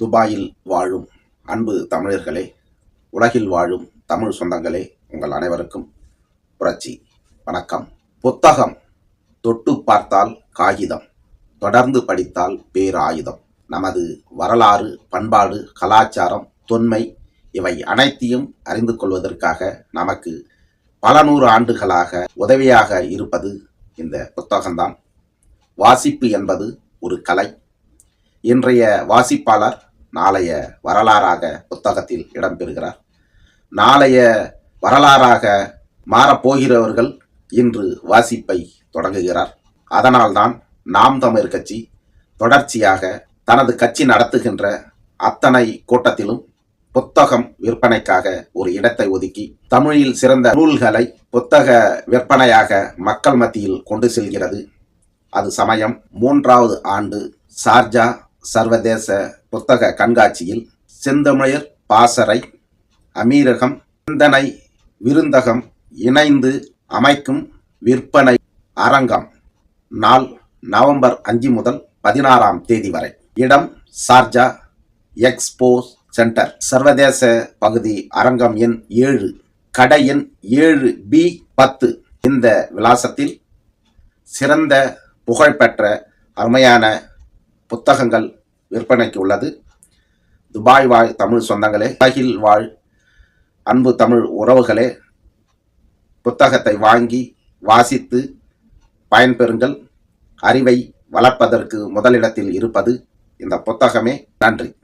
துபாயில் வாழும் அன்பு தமிழர்களே உலகில் வாழும் தமிழ் சொந்தங்களே உங்கள் அனைவருக்கும் புரட்சி. வணக்கம். புத்தகம் தொட்டு பார்த்தால் காகிதம் தொடர்ந்து படித்தால் பேராயுதம். நமது வரலாறு பண்பாடு கலாச்சாரம் தொன்மை இவை அனைத்தையும் அறிந்து கொள்வதற்காக நமக்கு பல நூறு ஆண்டுகளாக உதவியாக இருப்பது இந்த புத்தகம்தான். வாசிப்பு என்பது ஒரு கலை. இன்றைய வாசிப்பாளர் நாளைய வரலாறாக புத்தகத்தில் இடம்பெறுகிறார். நாளைய வரலாறாக மாறப்போகிறவர்கள் இன்று வாசிப்பை தொடங்குகிறார். அதனால்தான் நாம் தமிழ் கட்சி தொடர்ச்சியாக தனது கட்சி நடத்துகின்ற அத்தனை கூட்டத்திலும் புத்தகம் விற்பனைக்காக ஒரு இடத்தை ஒதுக்கி தமிழில் சிறந்த நூல்களை புத்தக விற்பனையாக மக்கள் மத்தியில் கொண்டு செல்கிறது. அது சமயம் மூன்றாவது ஆண்டு சார்ஜா சர்வதேச புத்தக கண்காட்சியில் செந்தமிழர் பாசறை அமீரகம் சிந்தனை விருந்தகம் இணைந்து அமைக்கும் விற்பனை அரங்கம் நாள் நவம்பர் அஞ்சு முதல் பதினாறாம் தேதி வரை. இடம் சார்ஜா எக்ஸ்போ சென்டர். சர்வதேச பகுதி அரங்கம் எண் ஏழு கடை எண் ஏழு பி பத்து. இந்த விலாசத்தில் சிறந்த புகழ்பெற்ற அருமையான புத்தகங்கள் விற்பனைக்கு உள்ளது. துபாய் வாழ் தமிழ் சொந்தங்களே உலகில் வாழ் அன்பு தமிழ் உறவுகளே புத்தகத்தை வாங்கி வாசித்து பயன்பெறுங்கள். அறிவை வளர்ப்பதற்கு முதலிடத்தில் இருப்பது இந்த புத்தகமே. நன்றி.